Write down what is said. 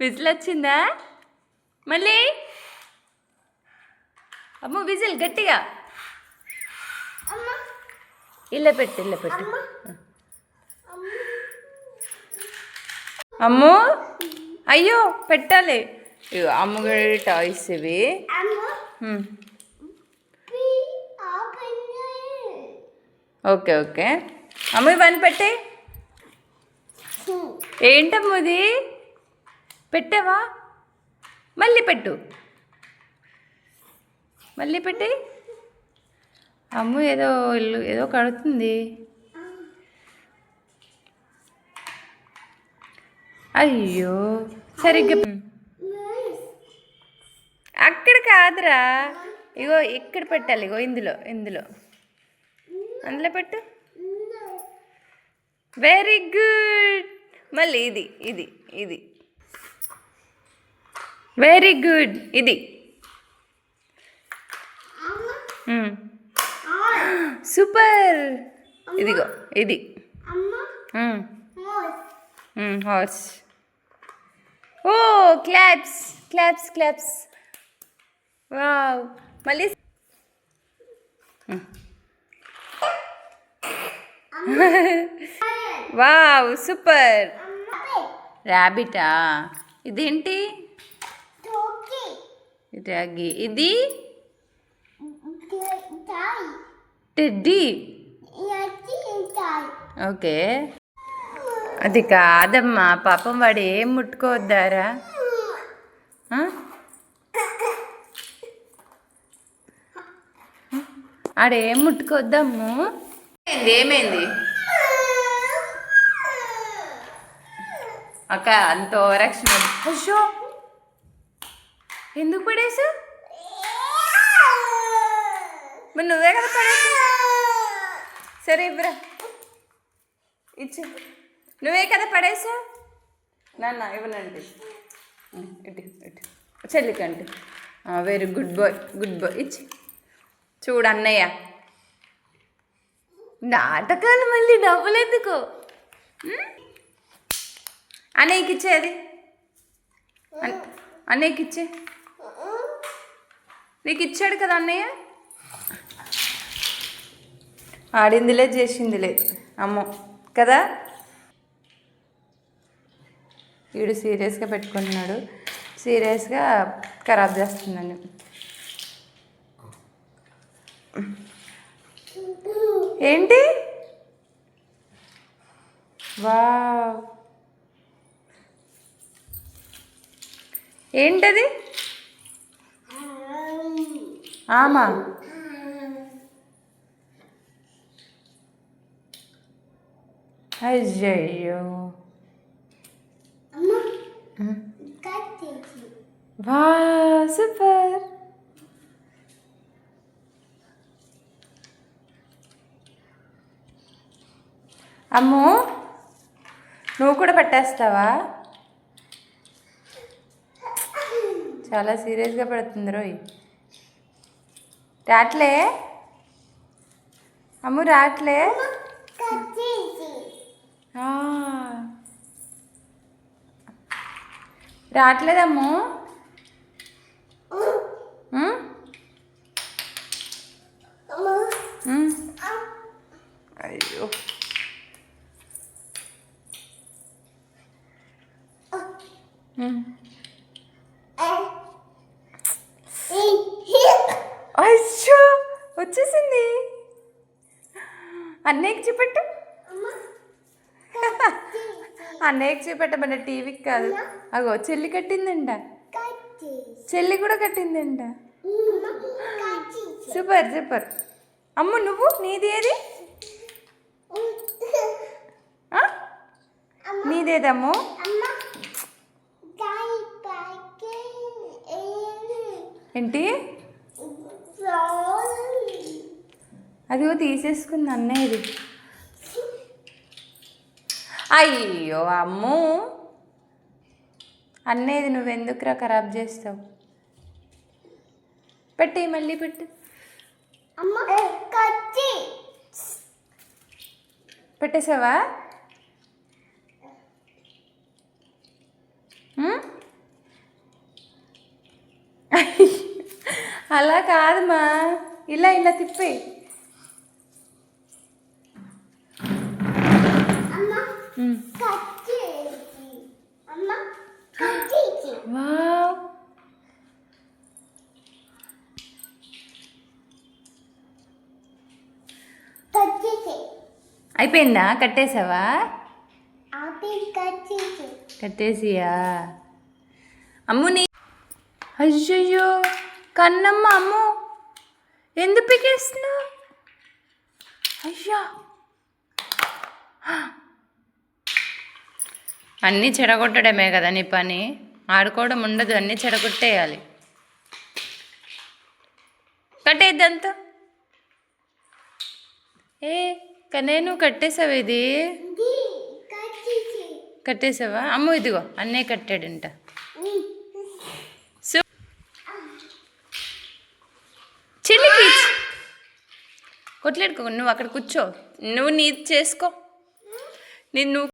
Whistle వచ్చిందా మళ్ళీ? అమ్మ విజిల్ గట్టిగా. ఇలా పెట్టు ఇలా పెట్టు. అమ్ము అయ్యో పెట్టాలి. ఇగో అమ్మగడి టాయ్స్ ఇవి. Okay okay. అమ్మ ఇవన్నీ పెట్టే ఏంటమ్మ ఇది? పెట్టావా? మళ్ళీ పెట్టు. మళ్ళీ పెట్టి. అమ్ము ఏదో ఇల్లు ఏదో కడుతుంది. అయ్యో సరిగ్గా అక్కడ కాదురా. ఇగో ఇక్కడ పెట్టాలి ఇగో ఇందులో ఇందులో. అందులో పెట్టు. వెరీ గుడ్ మళ్ళీ ఇది ఇది ఇది. వెరీ గుడ్ ఇది. సూపర్ ఇదిగో ఇది. హార్స్ ఓ క్లాప్స్ క్లాప్స్ క్లాప్స్ వావ్ మళ్ళీ మ్మ్. Wow super. ర్యాబిటా ఇదేంటి? రాగి. ఇది? టెడ్డీ. ఓకే. అది కాదమ్మా పాపం వాడు ఏం ముట్టుకోవద్దారా? ఆడేం ముట్టుకోవద్దమ్ము? ఏంది ఏమైంది? అక్క అంత ఓరక్షణ అయ్యో! ఎందుకు పడేసు? మరి నువ్వే కదా పడేసు? సరే ఇవ్వరా ఇచ్చి. నువ్వే కదా పడేసా? నాన్న ఇవ్వనండి. ఇటు ఇటు. చెల్లికండి very good boy good boy ఇచ్చి. చూడు అన్నయ్య. నాటకాలు మళ్ళీ డబ్బులు ఎందుకు? అన్నయ్యకి ఇచ్చేది అది? అన్నయ్యకి ఇచ్చే? నీకు ఇచ్చాడు కదా అన్నయ్య? ఆడిందిలే చేసిందిలే. అమ్మో. కదా? వీడు సీరియస్గా పెట్టుకుంటున్నాడు. సీరియస్గా ఖరాబ్ చేస్తున్నాను ఏంటి? వావ్. ఏంటది? ఆమా. అయ్యయ్యో. వా సూపర్. అమ్ము నువ్వు కూడా పట్టేస్తావా? చాలా సీరియస్గా పడుతుంది రోయ్. రాట్లే? అమ్ము రాట్లే? రాట్లేదమ్ము? రావట్లేదమ్ము అయ్యో. అయ్యో వచ్చేసింది. అన్నయ్యకి చూపెట్టు. అన్నయ్యకి చూపెట్టమన్న టీవీకి కాదు. అగో చెల్లి కట్టిందంట. చెల్లి కూడా కట్టిందంట. Super super. అమ్మ నువ్వు? నీది ఏది? నీదేదమ్ము ఏంటి? అదిగో తీసేసుకుంది అన్నయ్య ఇది అయ్యో అమ్ము. అన్నయ్యది నువ్వెందుకురా ఖరాబ్ చేస్తావు? పెట్టి మళ్ళీ పెట్టు. పెట్టేసావా? అలా కాదమ్మా ఇలా ఇలా తిప్పే వావ్. అయిపోయిందా? కట్టేసావా? కట్టేసియా? అమ్ము నీ అయ్యయ్యో కన్నమ్మ అమ్ము. ఎందుకు పికేస్తున్నావు? అయ్యా. అన్నీ చెడగొట్టడమే కదా నీ పని. ఆడుకోవడం ఉండదు అన్నీ చెడగొట్టేయాలి. కట్టేద్దంతా? ఏ కనే నువ్వు కట్టేసావు ఇది? కట్టేసావా అమ్మో ఇదిగో అన్నీ కట్టాడంట. సో చిల్లికి కొట్లాడుకో నువ్వు అక్కడ కూర్చో. నువ్వు నీది చేసుకో. నేను నువ్వు